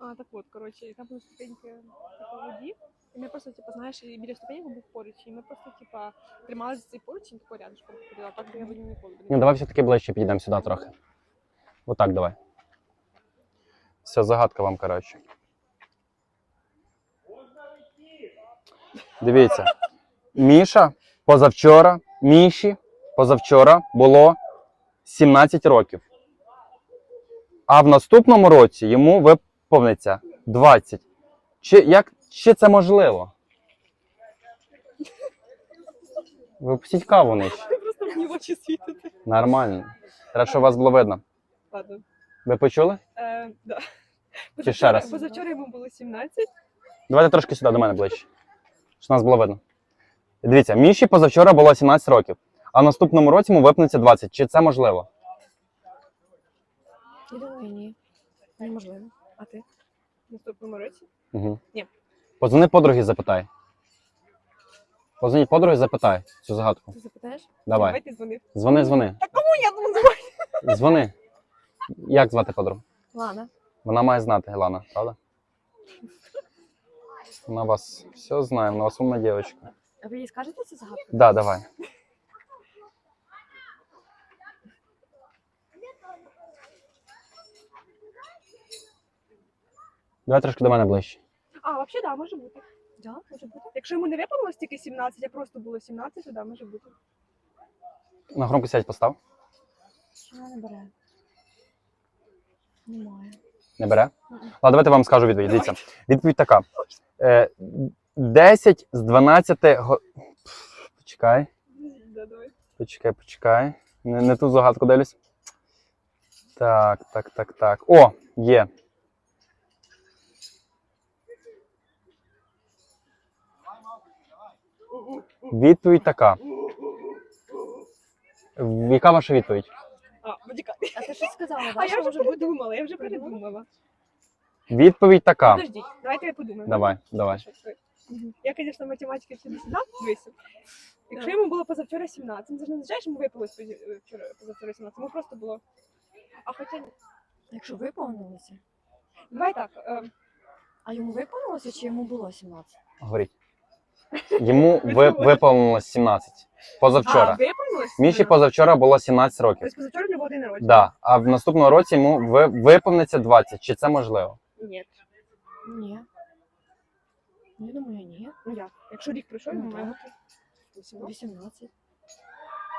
А, так от, коротше, там були ступенька типу, воді. І ми просто, типа, знаєш, і біля ступеньок був поруч, і ми просто, типа, трималися за цей поручень, типу, рядочком ходила. Так би я воді ніколи б не Ну, давай все-таки ближче підійдемо сюди трохи. Отак давай. Все, загадка вам, коротше. Дивіться. Міша позавчора, Міші позавчора було 17 років. А в наступному році йому виповниться 20. Чи, як, чи це можливо? Випустіть каву нижче. Просто мені в очі світите. Нормально. Треба, щоб вас було видно. Ладно. Ви почули? Е, да. Чи ще раз? Позавчора йому було 17. Давайте трошки сюди до мене ближче. Щоб нас було видно. Дивіться, Міші позавчора було 17 років, а в наступному році йому виповниться 20. Чи це можливо? Я думаю, ні. Неможливо. А ти? В наступному році? Угу. Ні. Позвони подруги, запитай. Позвоніть подруги, запитай цю загадку. Ти запитаєш? Давай. Давай ти дзвонив. Дзвони, дзвони. Та кому я думаю, давай. Дзвони. Як звати подругу? Ладно. Вона має знати, Гелана, правда? Вона вас все знає, вона вас умна дівчинка. А ви їй скажете цю загадку? Да, давай. Давай трошки до мене ближче. А, взагалі, да, може бути. Да, може бути. Якщо йому не виповнилось тільки 17, а просто було 17, то да, може бути. На громку сядь постав. А, не бере. Немає. Не бере? Ладно, давайте вам скажу відповідь. Дивіться. Відповідь така. Е, 10 з 12 го... Пф, Почекай, Да, давай. почекай, почекай. Не, не ту загадку дивлюсь. Так, так, так, так. О, є. Відповідь така. Яка ваша відповідь? А, почекай. А ти щось сказала, А я вже придумала, я вже придумала. Відповідь така. Подожди, давайте я подумаю. Давай, давай. Я, звісно, математики ще не сюди дивися. Якщо йому було позавчора 17, це ж не означає, що йому випалось вчора позавчора 17, йому просто було. А хоча Якщо виповнилося, давай так. е, а йому виповнилося чи йому було 17? Говоріть. Йому ви, виповнилось 17. Позавчора. А, виповнилось? Міші позавчора було 17 років. Тобто позавчора не було день народження? Да. А в наступному році йому ви, виповниться 20. Чи це можливо? Ні. Ні. Ну, я думаю, ні. Ну як? Якщо рік пройшов, йому Ну, має так. бути 18. 18.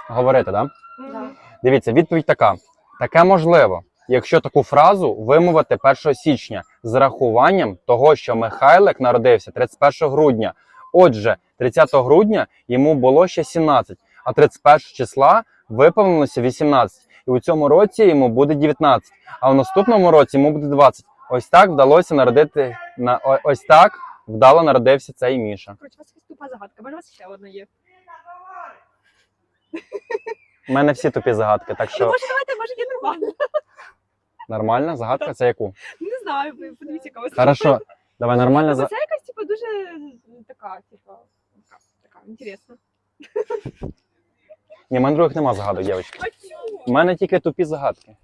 Говорити, да? Мгм. Дивіться, відповідь така: таке можливо, якщо таку фразу вимовити 1 січня з рахуванням того, що Михайлик народився 31 грудня. Отже, 30 грудня йому було ще 17, а 31 числа виповнилося 18. І у цьому році йому буде 19, а в наступному році йому буде 20. Ось так вдалося народити на ось так вдало народився цей Міша. Коротше, у вас якась тупа загадка, може у вас ще одна є. У мене всі тупі загадки, так Ну, що може, давайте, може, є нормально. нормальна загадка це яку? Не знаю, подивіться, яка у Хорошо, давай нормальна Ну, за. Це якась, типу, дуже така, типа, така, така, інтересна. Ні, в мене других нема загадок, дівчатки. У мене тільки тупі загадки.